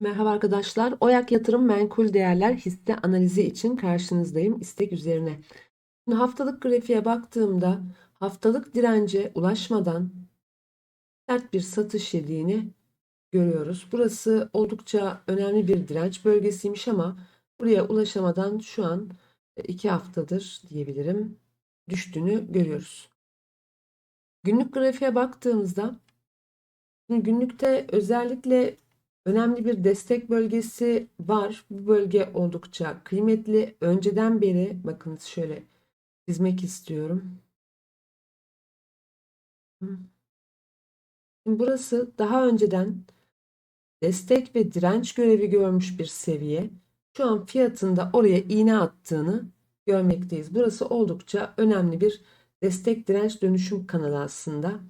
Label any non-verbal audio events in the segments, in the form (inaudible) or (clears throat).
Merhaba arkadaşlar. Oyak Yatırım Menkul Değerler hisse analizi için karşınızdayım istek üzerine. Şimdi haftalık grafiğe baktığımda haftalık dirence ulaşmadan sert bir satış yediğini görüyoruz. Burası oldukça önemli bir direnç bölgesiymiş ama buraya ulaşamadan şu an iki haftadır diyebilirim düştüğünü görüyoruz. Günlük grafiğe baktığımızda günlükte özellikle Önemli bir destek bölgesi var. Bu bölge oldukça kıymetli. Önceden beri bakınız şöyle çizmek istiyorum. Şimdi burası daha önceden destek ve direnç görevi görmüş bir seviye. Şu an fiyatında oraya iğne attığını görmekteyiz. Burası oldukça önemli bir destek direnç dönüşüm kanalı aslında.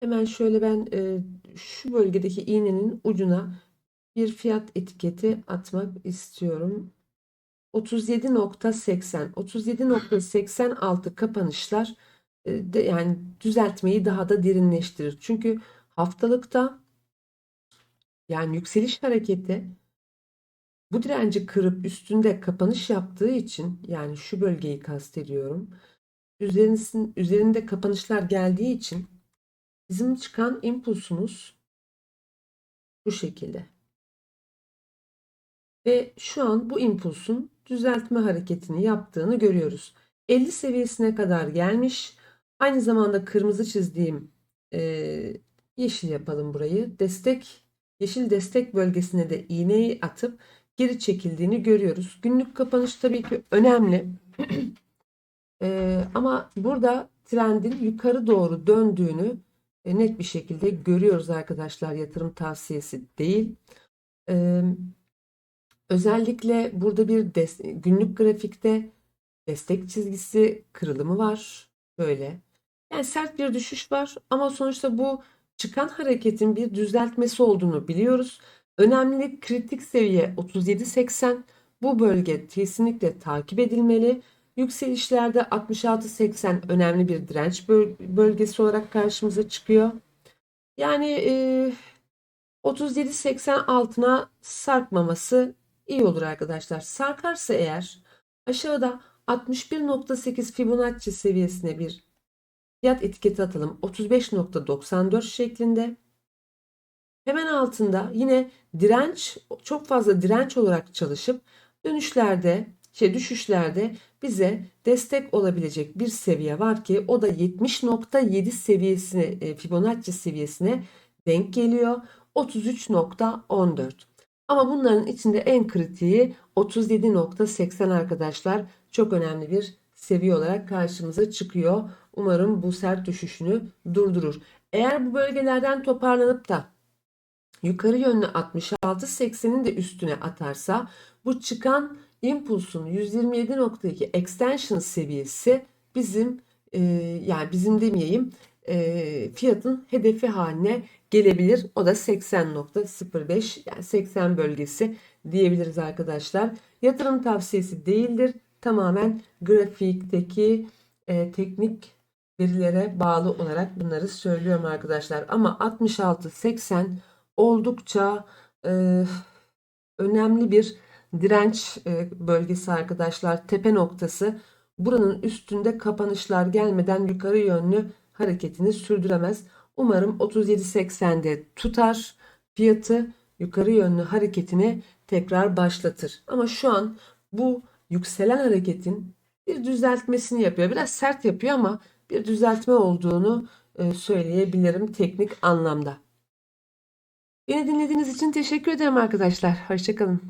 Hemen şöyle ben e, şu bölgedeki iğnenin ucuna bir fiyat etiketi atmak istiyorum. 37.80 37.86 kapanışlar e, yani düzeltmeyi daha da derinleştirir. Çünkü haftalıkta yani yükseliş hareketi bu direnci kırıp üstünde kapanış yaptığı için yani şu bölgeyi kastediyorum. Üzerisin, üzerinde kapanışlar geldiği için bizim çıkan impulsumuz bu şekilde. Ve şu an bu impulsun düzeltme hareketini yaptığını görüyoruz. 50 seviyesine kadar gelmiş. Aynı zamanda kırmızı çizdiğim e, yeşil yapalım burayı. Destek yeşil destek bölgesine de iğneyi atıp geri çekildiğini görüyoruz. Günlük kapanış tabii ki önemli. (clears throat) e, ama burada trendin yukarı doğru döndüğünü e, net bir şekilde görüyoruz arkadaşlar. Yatırım tavsiyesi değil. E, Özellikle burada bir günlük grafikte destek çizgisi kırılımı var. Böyle. Yani sert bir düşüş var ama sonuçta bu çıkan hareketin bir düzeltmesi olduğunu biliyoruz. Önemli kritik seviye 37.80. Bu bölge kesinlikle takip edilmeli. Yükselişlerde 66.80 önemli bir direnç bölgesi olarak karşımıza çıkıyor. Yani e, 37.80 altına sarkmaması iyi olur arkadaşlar. Sarkarsa eğer aşağıda 61.8 Fibonacci seviyesine bir fiyat etiketi atalım. 35.94 şeklinde. Hemen altında yine direnç çok fazla direnç olarak çalışıp dönüşlerde şey düşüşlerde bize destek olabilecek bir seviye var ki o da 70.7 seviyesine e, Fibonacci seviyesine denk geliyor. 33.14. Ama bunların içinde en kritiği 37.80 arkadaşlar. Çok önemli bir seviye olarak karşımıza çıkıyor. Umarım bu sert düşüşünü durdurur. Eğer bu bölgelerden toparlanıp da yukarı yönlü 66.80'in de üstüne atarsa bu çıkan impulsun 127.2 extension seviyesi bizim e, yani bizim demeyeyim e, fiyatın hedefi haline gelebilir. O da 80.05 yani 80 bölgesi diyebiliriz arkadaşlar. Yatırım tavsiyesi değildir. Tamamen grafikteki e, teknik verilere bağlı olarak bunları söylüyorum arkadaşlar. Ama 66-80 oldukça e, önemli bir direnç e, bölgesi arkadaşlar. Tepe noktası. Buranın üstünde kapanışlar gelmeden yukarı yönlü hareketini sürdüremez. Umarım 37.80'de tutar fiyatı yukarı yönlü hareketini tekrar başlatır. Ama şu an bu yükselen hareketin bir düzeltmesini yapıyor. Biraz sert yapıyor ama bir düzeltme olduğunu e, söyleyebilirim teknik anlamda. Beni dinlediğiniz için teşekkür ederim arkadaşlar. Hoşçakalın.